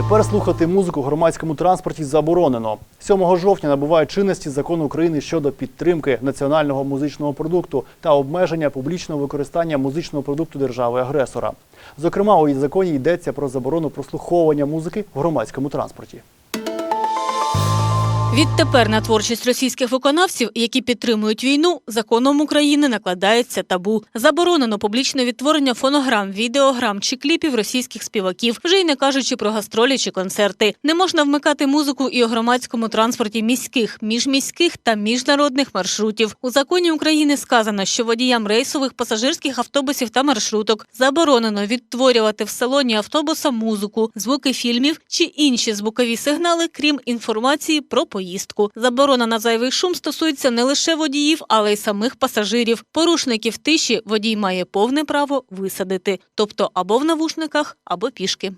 Тепер слухати музику в громадському транспорті заборонено. 7 жовтня набуває чинності закон України щодо підтримки національного музичного продукту та обмеження публічного використання музичного продукту держави-агресора. Зокрема, у законі йдеться про заборону прослуховування музики в громадському транспорті. Відтепер на творчість російських виконавців, які підтримують війну, законом України накладається табу. Заборонено публічне відтворення фонограм, відеограм чи кліпів російських співаків, вже й не кажучи про гастролі чи концерти. Не можна вмикати музику і у громадському транспорті міських, міжміських та міжнародних маршрутів. У законі України сказано, що водіям рейсових пасажирських автобусів та маршруток заборонено відтворювати в салоні автобуса музику, звуки фільмів чи інші звукові сигнали, крім інформації про поїздку. Заборона на зайвий шум стосується не лише водіїв, але й самих пасажирів. Порушників тиші водій має повне право висадити, тобто або в навушниках, або пішки.